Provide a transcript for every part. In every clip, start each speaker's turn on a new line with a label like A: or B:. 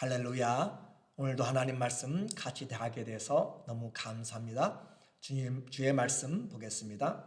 A: 할렐루야. 오늘도 하나님 말씀 같이 대하게 돼서 너무 감사합니다. 주님 주의 말씀 보겠습니다.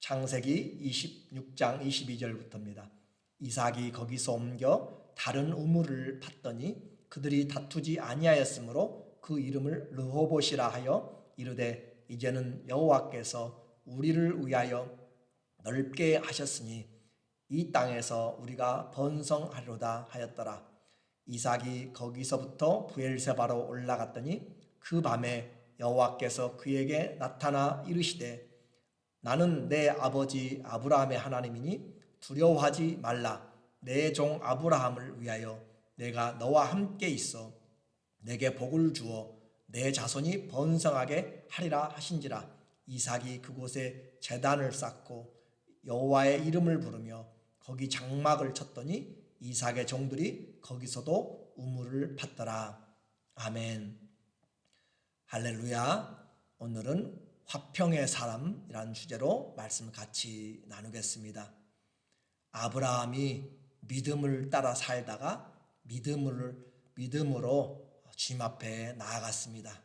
A: 창세기 26장 22절부터입니다. 이삭이 거기서 옮겨 다른 우물을 팠더니 그들이 다투지 아니하였으므로 그 이름을 르호봇이라 하여 이르되 이제는 여호와께서 우리를 위하여 넓게 하셨으니 이 땅에서 우리가 번성하리로다 하였더라. 이삭이 거기서부터 부엘세바로 올라갔더니 그 밤에 여호와께서 그에게 나타나 이르시되 나는 내 아버지 아브라함의 하나님이니 두려워하지 말라. 내 종 아브라함을 위하여 내가 너와 함께 있어 내게 복을 주어 내 자손이 번성하게 하리라 하신지라. 이삭이 그곳에 제단을 쌓고 여호와의 이름을 부르며 거기 장막을 쳤더니 이삭의 종들이 거기서도 우물을 팠더라. 아멘. 할렐루야. 오늘은 화평의 사람이라는 주제로 말씀을 같이 나누겠습니다. 아브라함이 믿음을 따라 살다가 믿음을 믿음으로 주님 앞에 나아갔습니다.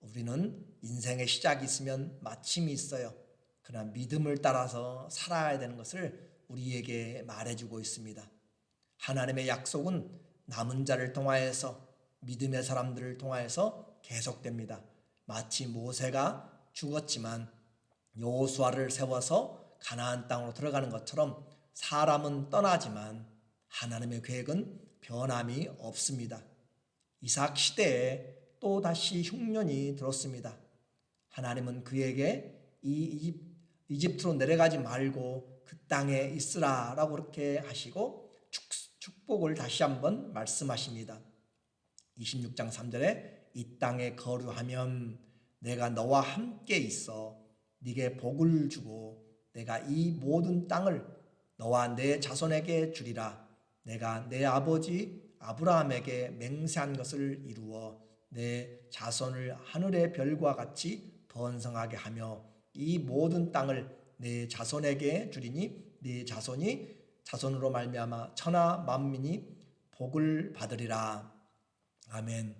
A: 우리는 인생의 시작이 있으면 마침이 있어요. 그러나 믿음을 따라서 살아야 되는 것을 우리에게 말해주고 있습니다. 하나님의 약속은 남은 자를 통하여서 믿음의 사람들을 통하여서 계속됩니다. 마치 모세가 죽었지만 여호수아를 세워서 가나안 땅으로 들어가는 것처럼 사람은 떠나지만 하나님의 계획은 변함이 없습니다. 이삭 시대에 또 다시 흉년이 들었습니다. 하나님은 그에게 이 이집트로 내려가지 말고 그 땅에 있으라라고 그렇게 하시고 축복을 다시 한번 말씀하십니다. 26장 3절에 이 땅에 거류하면 내가 너와 함께 있어 네게 복을 주고 내가 이 모든 땅을 너와 내 자손에게 주리라 내가 내 아버지 아브라함에게 맹세한 것을 이루어 내 자손을 하늘의 별과 같이 번성하게 하며 이 모든 땅을 내 자손에게 주리니 네 자손이 자손으로 말미암아 천하 만민이 복을 받으리라. 아멘.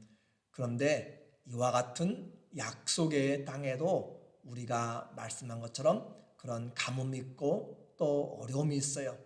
A: 그런데 이와 같은 약속의 땅에도 우리가 말씀한 것처럼 그런 가뭄이 있고 또 어려움이 있어요.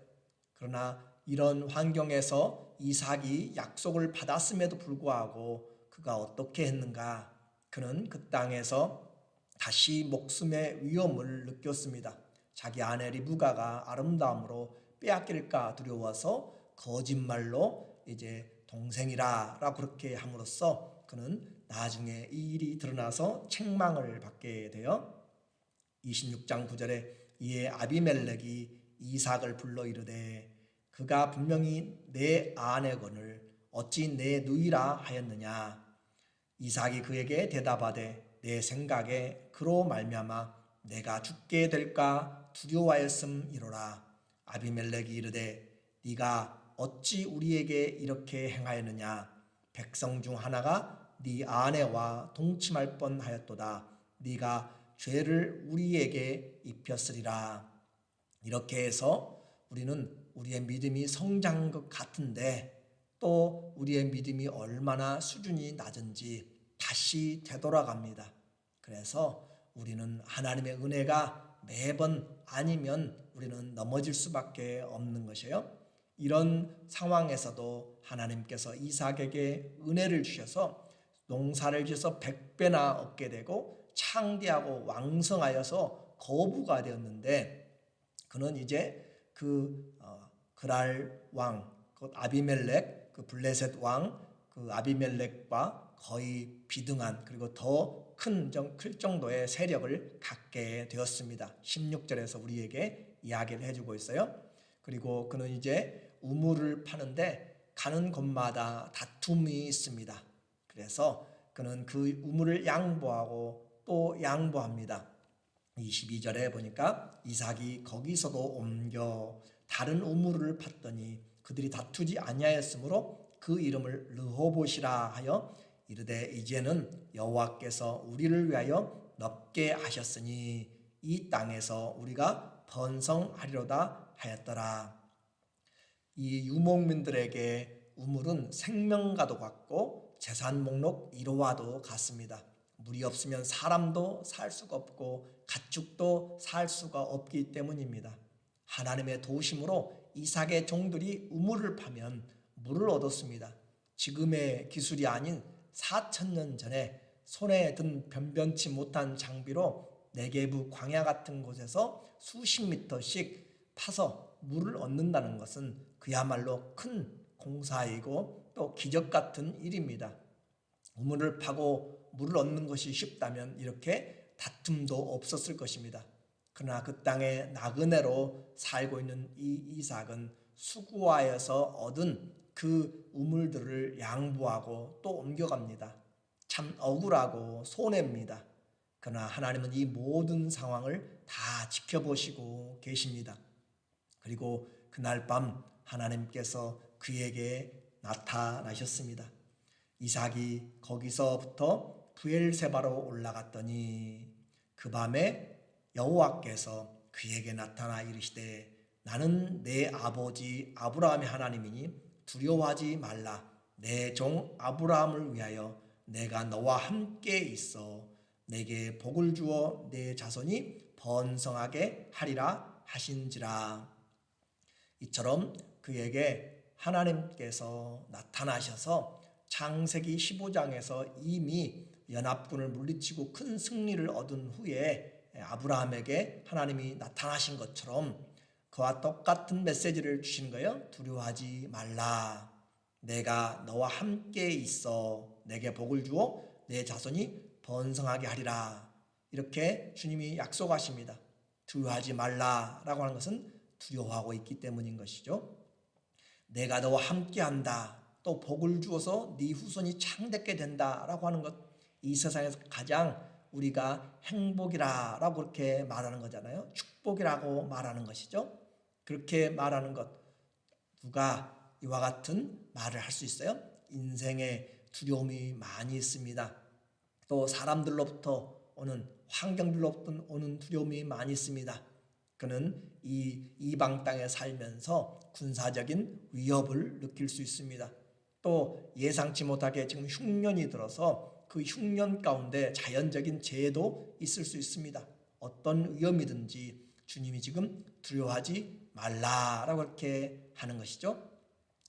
A: 그러나 이런 환경에서 이삭이 약속을 받았음에도 불구하고 그가 어떻게 했는가? 그는 그 땅에서 다시 목숨의 위험을 느꼈습니다. 자기 아내 리브가가 아름다움으로 빼앗길까 두려워서 거짓말로 이제 동생이라라고 그렇게 함으로써 그는 나중에 이 일이 드러나서 책망을 받게 되어 26장 9절에 이에 아비멜렉이 이삭을 불러 이르되 그가 분명히 내 아내건을 어찌 내 누이라 하였느냐? 이삭이 그에게 대답하되 내 생각에 그로 말미암아 내가 죽게 될까 두려워하였음 이로라 아비멜렉이 이르되 네가 어찌 우리에게 이렇게 행하였느냐? 백성 중 하나가 네 아내와 동침할 뻔하였도다. 네가 죄를 우리에게 입혔으리라. 이렇게 해서 우리는 우리의 믿음이 성장한 것 같은데 또 우리의 믿음이 얼마나 수준이 낮은지 다시 되돌아갑니다. 그래서 우리는 하나님의 은혜가 매번 아니면 우리는 넘어질 수밖에 없는 것이에요. 이런 상황에서도 하나님께서 이삭에게 은혜를 주셔서 농사를 지어서 백배나 얻게 되고 창대하고 왕성하여서 거부가 되었는데 그는 이제 그 어, 그랄 왕, 그 아비멜렉, 그 블레셋 왕, 그 아비멜렉과 거의 비등한 그리고 더큰클 정도의 세력을 갖게 되었습니다. 16절에서 우리에게 이야기를 해주고 있어요. 그리고 그는 이제 우물을 파는데 가는 곳마다 다툼이 있습니다. 그래서 그는 그 우물을 양보하고 또 양보합니다. 22절에 보니까 이삭이 거기서도 옮겨 다른 우물을 팠더니 그들이 다투지 아니하였으므로 그 이름을 르호봇이라 하여 이르되 이제는 여호와께서 우리를 위하여 넓게 하셨으니 이 땅에서 우리가 번성하리로다 하였더라. 이 유목민들에게 우물은 생명과도 같고 재산 목록 1호와도 같습니다. 물이 없으면 사람도 살 수가 없고 가축도 살 수가 없기 때문입니다. 하나님의 도심으로 이삭의 종들이 우물을 파면 물을 얻었습니다. 지금의 기술이 아닌 4천 년 전에 손에 든 변변치 못한 장비로 네게부 광야 같은 곳에서 수십 미터씩 파서 물을 얻는다는 것은 그야말로 큰 공사이고 또 기적 같은 일입니다. 우물을 파고 물을 얻는 것이 쉽다면 이렇게 다툼도 없었을 것입니다. 그러나 그 땅에 나그네로 살고 있는 이 이삭은 수구하여서 얻은 그 우물들을 양보하고 또 옮겨갑니다. 참 억울하고 손해입니다. 그러나 하나님은 이 모든 상황을 다 지켜보시고 계십니다. 그리고 그날 밤 하나님께서 그에게 나타나셨습니다. 이삭이 거기서부터 부엘세바로 올라갔더니 그 밤에 여호와께서 그에게 나타나 이르시되 나는 내 아버지 아브라함의 하나님이니 두려워하지 말라. 내 종 아브라함을 위하여 내가 너와 함께 있어 내게 복을 주어 내 자손이 번성하게 하리라 하신지라. 이처럼 그에게 하나님께서 나타나셔서 창세기 15장에서 이미 연합군을 물리치고 큰 승리를 얻은 후에 아브라함에게 하나님이 나타나신 것처럼 그와 똑같은 메시지를 주신 거예요. 두려워하지 말라. 내가 너와 함께 있어 내게 복을 주어 내 자손이 번성하게 하리라. 이렇게 주님이 약속하십니다. 두려워하지 말라라고 하는 것은 두려워하고 있기 때문인 것이죠. 내가 너와 함께 한다. 또 복을 주어서 네 후손이 창대게 된다라고 하는 것. 이 세상에서 가장 우리가 행복이라라고 그렇게 말하는 거잖아요. 축복이라고 말하는 것이죠. 그렇게 말하는 것 누가 이와 같은 말을 할 수 있어요? 인생에 두려움이 많이 있습니다. 또 사람들로부터 오는 환경들로부터 오는 두려움이 많이 있습니다. 그는 이 이방 땅에 살면서 군사적인 위협을 느낄 수 있습니다. 또 예상치 못하게 지금 흉년이 들어서 그 흉년 가운데 자연적인 재해도 있을 수 있습니다. 어떤 위험이든지 주님이 지금 두려워하지 말라라고 이렇게 하는 것이죠.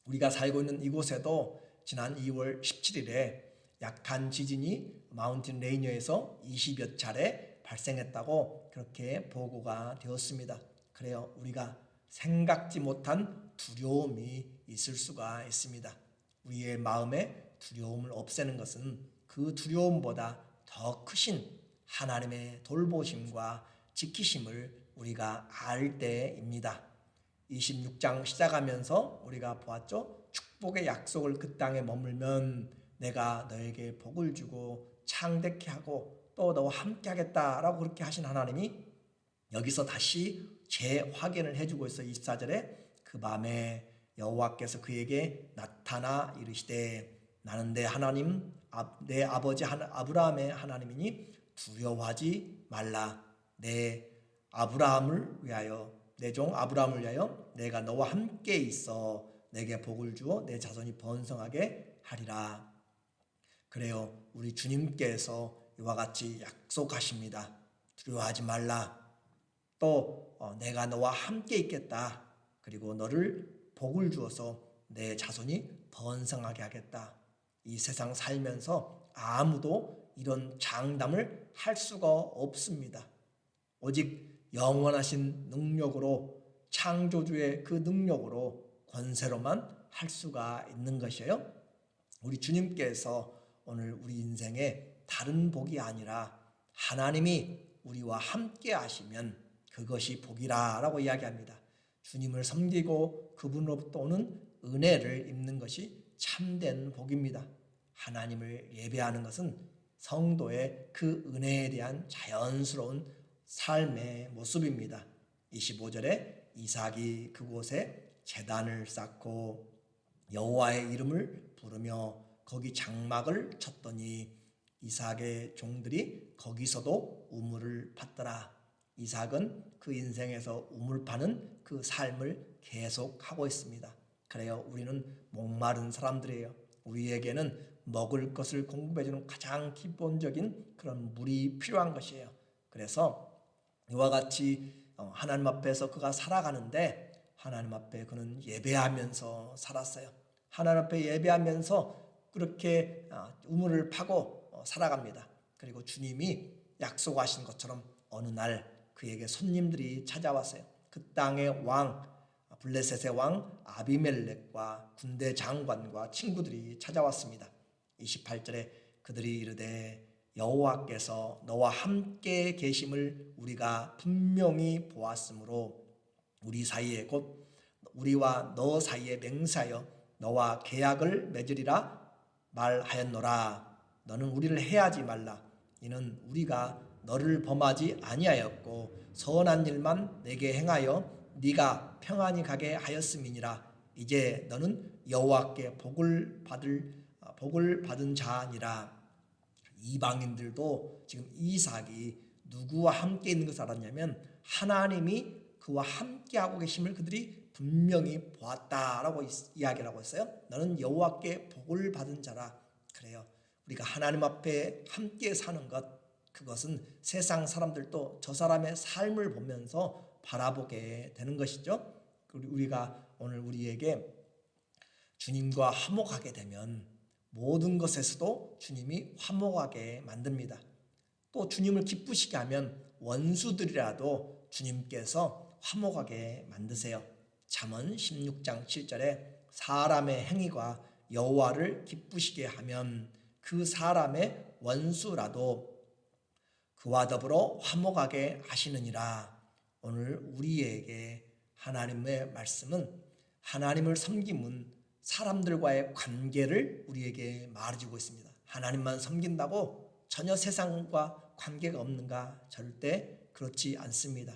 A: 우리가 살고 있는 이곳에도 지난 2월 17일에 약한 지진이 마운틴 레이니어에서 20여 차례 발생했다고 그렇게 보고가 되었습니다. 그래요. 우리가 생각지 못한 두려움이 있을 수가 있습니다. 우리의 마음에 두려움을 없애는 것은 그 두려움보다 더 크신 하나님의 돌보심과 지키심을 우리가 알 때입니다. 26장 시작하면서 우리가 보았죠. 축복의 약속을 그 땅에 머물면 내가 너에게 복을 주고 창대케 하고 또 너와 함께 하겠다라고 그렇게 하신 하나님이 여기서 다시 재확인을 해주고 있어 24절에 그 밤에 여호와께서 그에게 나타나 이르시되 나는 내 하나님 내 아버지 아브라함의 하나님이니 두려워하지 말라 내 아브라함을 위하여 내 종 아브라함을 위하여 내가 너와 함께 있어 내게 복을 주어 내 자손이 번성하게 하리라. 그래요. 우리 주님께서 이와 같이 약속하십니다. 두려워하지 말라. 또 어, 내가 너와 함께 있겠다. 그리고 너를 복을 주어서 내 자손이 번성하게 하겠다. 이 세상 살면서 아무도 이런 장담을 할 수가 없습니다. 오직 영원하신 능력으로 창조주의 그 능력으로 권세로만 할 수가 있는 것이에요. 우리 주님께서 오늘 우리 인생에 다른 복이 아니라 하나님이 우리와 함께 하시면 그것이 복이라라고 이야기합니다. 주님을 섬기고 그분으로부터 오는 은혜를 입는 것이 참된 복입니다. 하나님을 예배하는 것은 성도의 그 은혜에 대한 자연스러운 삶의 모습입니다. 25절에 이삭이 그곳에 재단을 쌓고 여호와의 이름을 부르며 거기 장막을 쳤더니 이삭의 종들이 거기서도 우물을 팠더라. 이삭은 그 인생에서 우물 파는 그 삶을 계속하고 있습니다. 그래요. 우리는 목마른 사람들이에요. 우리에게는 먹을 것을 공급해주는 가장 기본적인 그런 물이 필요한 것이에요. 그래서 이와 같이 어, 하나님 앞에서 그가 살아가는데 하나님 앞에 그는 예배하면서 살았어요. 하나님 앞에 예배하면서 그렇게 아, 우물을 파고 어, 살아갑니다. 그리고 주님이 약속하신 것처럼 어느 날 그에게 손님들이 찾아왔어요. 그 땅의 왕 블레셋의 왕 아비멜렉과 군대 장관과 친구들이 찾아왔습니다. 28절에 그들이 이르되 여호와께서 너와 함께 계심을 우리가 분명히 보았으므로 우리 사이에 곧 우리와 너 사이에 맹세하여 너와 계약을 맺으리라 말하였노라. 너는 우리를 해하지 말라. 이는 우리가 너를 범하지 아니하였고 선한 일만 내게 행하여 네가 평안히 가게 하였음이니라. 이제 너는 여호와께 복을 받을 아, 복을 받은 자니라 이방인들도 지금 이삭이 누구와 함께 있는 것을 알았냐면 하나님이 그와 함께 하고 계심을 그들이 분명히 보았다라고 이야기를 하고 있어요. 너는 여호와께 복을 받은 자라 그래요. 우리가 하나님 앞에 함께 사는 것 그것은 세상 사람들도 저 사람의 삶을 보면서 바라보게 되는 것이죠. 우리가 오늘 우리에게 주님과 화목하게 되면 모든 것에서도 주님이 화목하게 만듭니다. 또 주님을 기쁘시게 하면 원수들이라도 주님께서 화목하게 만드세요. 잠언 16장 7절에 사람의 행위가 여호와를 기쁘시게 하면 그 사람의 원수라도 그와 더불어 화목하게 하시느니라. 오늘 우리에게 하나님의 말씀은 하나님을 섬김은 사람들과의 관계를 우리에게 말해주고 있습니다. 하나님만 섬긴다고 전혀 세상과 관계가 없는가? 절대 그렇지 않습니다.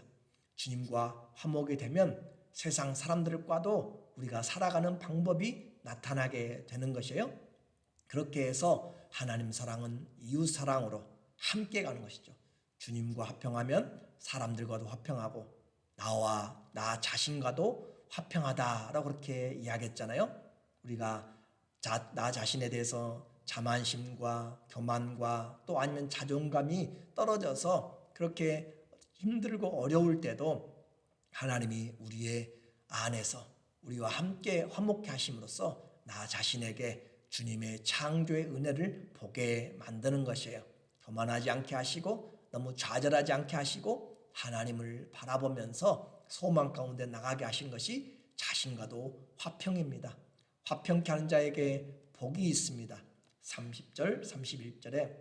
A: 주님과 화목이 되면 세상 사람들과도 우리가 살아가는 방법이 나타나게 되는 것이에요. 그렇게 해서 하나님 사랑은 이웃 사랑으로 함께 가는 것이죠. 주님과 화평하면 사람들과도 화평하고 나와 나 자신과도 화평하다라고 그렇게 이야기했잖아요. 우리가 자, 나 자신에 대해서 자만심과 교만과 또 아니면 자존감이 떨어져서 그렇게 힘들고 어려울 때도 하나님이 우리의 안에서 우리와 함께 화목케 하심으로써 나 자신에게 주님의 창조의 은혜를 보게 만드는 것이에요. 교만하지 않게 하시고 너무 좌절하지 않게 하시고 하나님을 바라보면서 소망 가운데 나가게 하신 것이 자신과도 화평입니다. 화평케 하는 자에게 복이 있습니다. 30절, 31절에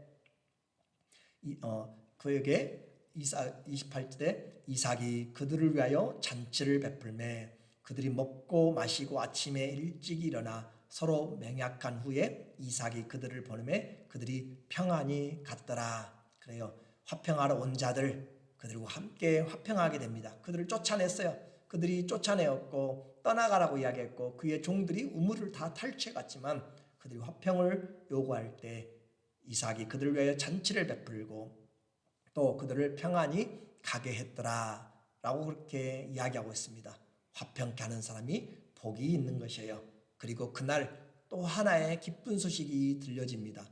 A: 어, 그에게 이사 28절에 이삭이 그들을 위하여 잔치를 베풀매 그들이 먹고 마시고 아침에 일찍 일어나 서로 맹약한 후에 이삭이 그들을 보내매 그들이 평안히 갔더라. 그래요. 화평하러 온 자들 그들과 함께 화평하게 됩니다. 그들을 쫓아냈어요. 그들이 쫓아내었고 떠나가라고 이야기했고 그의 종들이 우물을 다 탈취해 갔지만 그들이 화평을 요구할 때 이삭이 그들을 위하여 잔치를 베풀고 또 그들을 평안히 가게 했더라 라고 그렇게 이야기하고 있습니다. 화평케 하는 사람이 복이 있는 것이에요. 그리고 그날 또 하나의 기쁜 소식이 들려집니다.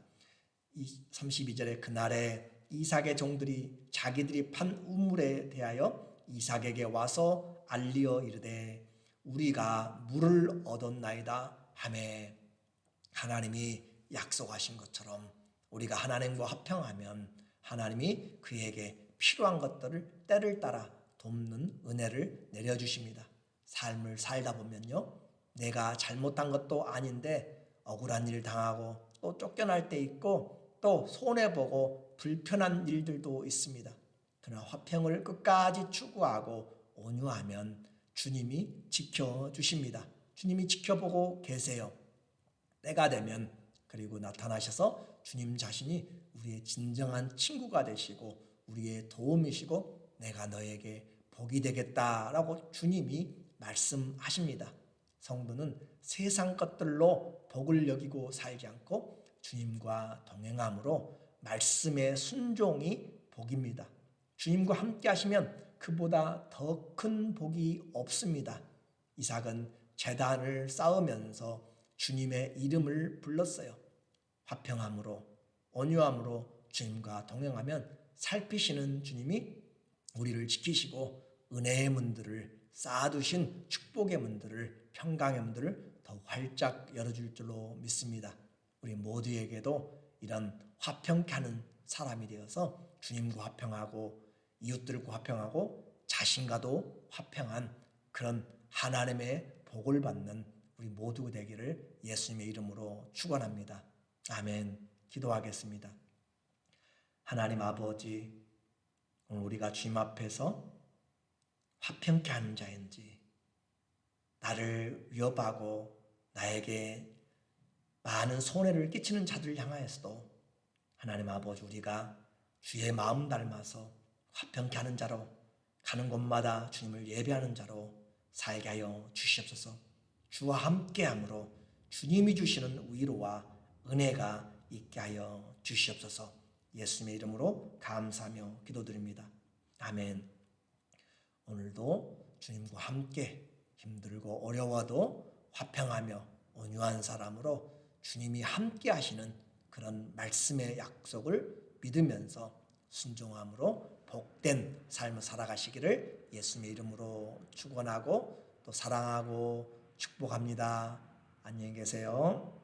A: 32절에 그날에 이삭의 종들이 자기들이 판 우물에 대하여 이삭에게 와서 알리어 이르되 우리가 물을 얻었나이다 하매 하나님이 약속하신 것처럼 우리가 하나님과 합평하면 하나님이 그에게 필요한 것들을 때를 따라 돕는 은혜를 내려주십니다. 삶을 살다 보면요. 내가 잘못한 것도 아닌데 억울한 일 당하고 또 쫓겨날 때 있고 또 손해보고 불편한 일들도 있습니다. 그러나 화평을 끝까지 추구하고 온유하면 주님이 지켜주십니다. 주님이 지켜보고 계세요. 때가 되면 그리고 나타나셔서 주님 자신이 우리의 진정한 친구가 되시고 우리의 도움이시고 내가 너에게 복이 되겠다라고 주님이 말씀하십니다. 성도는 세상 것들로 복을 여기고 살지 않고 주님과 동행함으로 말씀의 순종이 복입니다. 주님과 함께 하시면 그보다 더 큰 복이 없습니다. 이삭은 재단을 쌓으면서 주님의 이름을 불렀어요. 화평함으로 온유함으로 주님과 동행하면 살피시는 주님이 우리를 지키시고 은혜의 문들을 쌓아두신 축복의 문들을 평강의 문들을 더 활짝 열어줄 줄로 믿습니다. 우리 모두에게도 이런 화평케 하는 사람이 되어서 주님과 화평하고 이웃들과 화평하고 자신과도 화평한 그런 하나님의 복을 받는 우리 모두 되기를 예수님의 이름으로 축원합니다. 아멘. 기도하겠습니다. 하나님 아버지, 오늘 우리가 주님 앞에서 화평케 하는 자인지, 나를 위협하고 나에게 많은 손해를 끼치는 자들을 향하여서도 하나님 아버지 우리가 주의 마음 닮아서 화평케 하는 자로 가는 곳마다 주님을 예배하는 자로 살게 하여 주시옵소서. 주와 함께함으로 주님이 주시는 위로와 은혜가 있게 하여 주시옵소서. 예수님의 이름으로 감사하며 기도드립니다. 아멘. 오늘도 주님과 함께 힘들고 어려워도 화평하며 온유한 사람으로 주님이 함께 하시는 그런 말씀의 약속을 믿으면서 순종함으로 복된 삶을 살아가시기를 예수님의 이름으로 축원하고 또 사랑하고 축복합니다. 안녕히 계세요.